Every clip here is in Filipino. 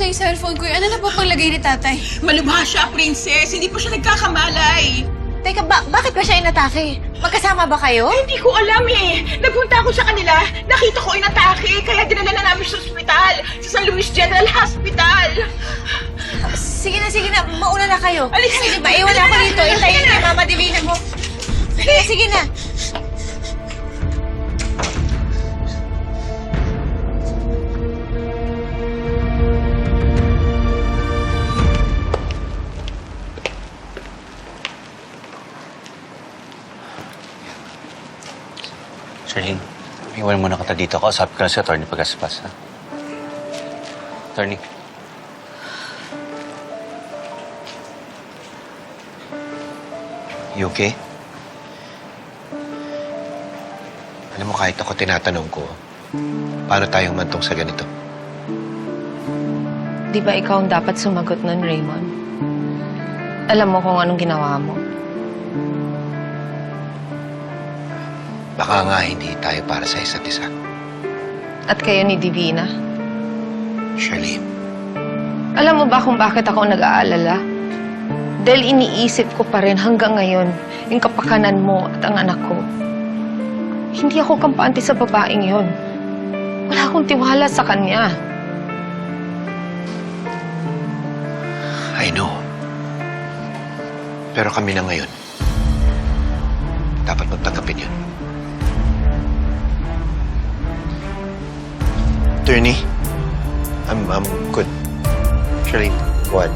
nasa yung cellphone ko. eh. Ano na po paglagay ni tatay? Malubha siya, princess. Hindi po siya nagkakamalay. Teka, ba- bakit ba siya inatake? Magkasama ba kayo? Hindi ko alam eh. Nagpunta ako sa kanila, nakita ko inatake, kaya dinala na namin sa ospital, sa San Luis General Hospital. Sige na, sige na. Mauna na kayo. Alis na. sige, maiwan ako dito. Intayin kay Mama Divina mo. Sige, sige na. Charlene, iwan muna kita dito. Kausap ko na si Atty. Pagaspas, ha? Attorney. You okay? Alam mo, kahit ako tinatanong ko, paano tayong mantong sa ganito? Di ba ikaw ang dapat sumagot nun, Raymond? Alam mo kung anong ginawa mo. Baka nga hindi tayo para sa isa't isa. At kayo ni Divina. Charlene, Alam mo ba kung bakit ako nag-aalala? Dahil iniisip ko pa rin hanggang ngayon yung kapakanan mo at ang anak ko. Hindi ako kampante sa babaeng yon. Wala akong tiwala sa kanya. I know. Pero kami na ngayon. Dapat magtanggapin yun. Attorney, I'm, I'm good. Charlene, go ahead.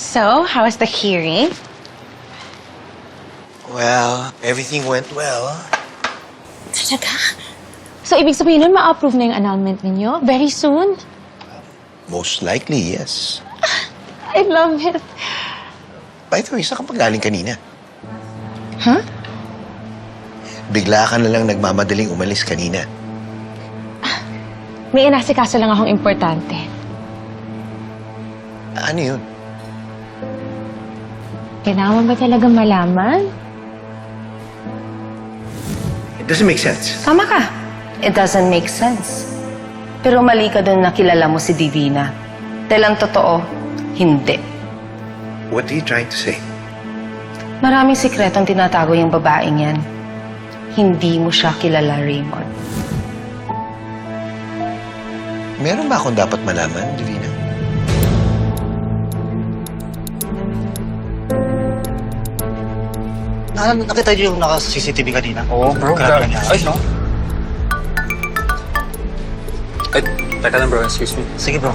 So, how was the hearing? Well, everything went well. Talaga? So, ibig sabihin nun, ma-approve na yung annulment ninyo? Very soon? Most likely, yes. I love it. By the way, saan ka pa galing kanina? Huh? Bigla ka na lang nagmamadaling umalis kanina. May inasikaso lang akong importante. Ano yun? Kailangan ba talaga malaman? It doesn't make sense. Tama ka. It doesn't make sense. Pero mali ka doon na kilala mo si Divina. Dahil ang totoo, hindi. What are you trying to say? Maraming sikretong tinatago yung babaeng yan. Hindi mo siya kilala, Raymond. Meron ba akong dapat malaman, Divina? Na, nakita niyo yung naka-CCTV kanina? Oo, bro. Grabe Grabe. Ay, no? Ay, teka lang, bro. Excuse me. Sige bro.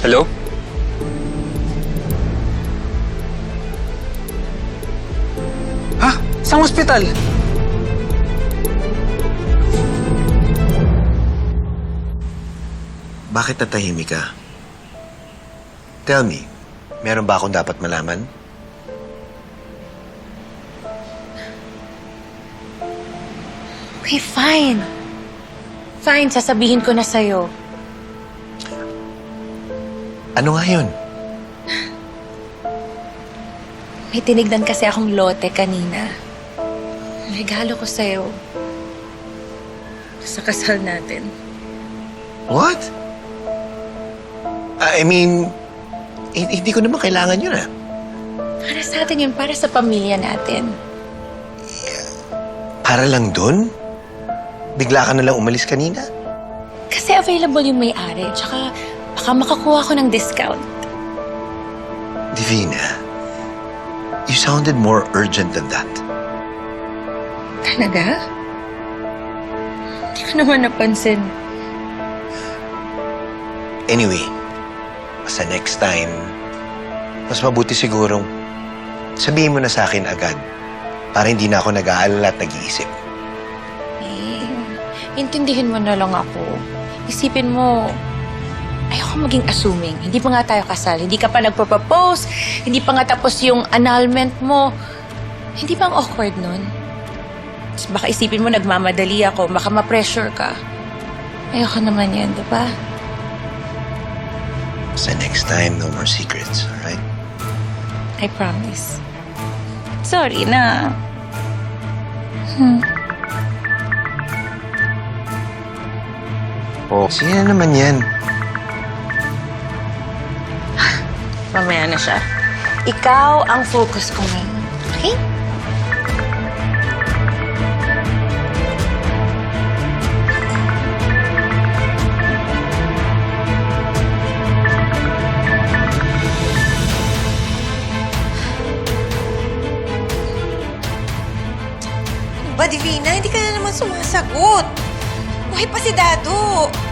Hello? Ha? Saan hospital? Bakit natahimik ka? Tell me, meron ba akong dapat malaman? Okay, fine. Fine, sasabihin ko na sa'yo. Ano nga yun? May tinignan kasi akong lote kanina. Regalo ko sa'yo. Sa kasal natin. What? I mean, hi- hindi ko naman kailangan yun ah. Para sa atin yun, para sa pamilya natin. Para lang dun? Bigla ka na lang umalis kanina? Kasi available yung may-ari, tsaka baka makakuha ko ng discount. Divina, you sounded more urgent than that. Talaga? Hindi ko naman napansin. Anyway, basta next time, mas mabuti sigurong sabihin mo na sa akin agad para hindi na ako nag-aalala at nag-iisip. Intindihin mo na lang ako. Isipin mo, ayoko maging assuming. Hindi pa nga tayo kasal. Hindi ka pa nagpo-propose. Hindi pa nga tapos yung annulment mo. Hindi ba ang awkward nun? Tapos baka isipin mo nagmamadali ako. Baka ma-pressure ka. Ayoko naman yan, di ba? Basta next time, no more secrets, alright? I promise. Sorry na. Oh. Sino naman yan? Mamaya na siya. Ikaw ang focus ko ngayon. Okay? Ba, Divina, hindi ka na naman sumasagot. Buhay pa si Dado.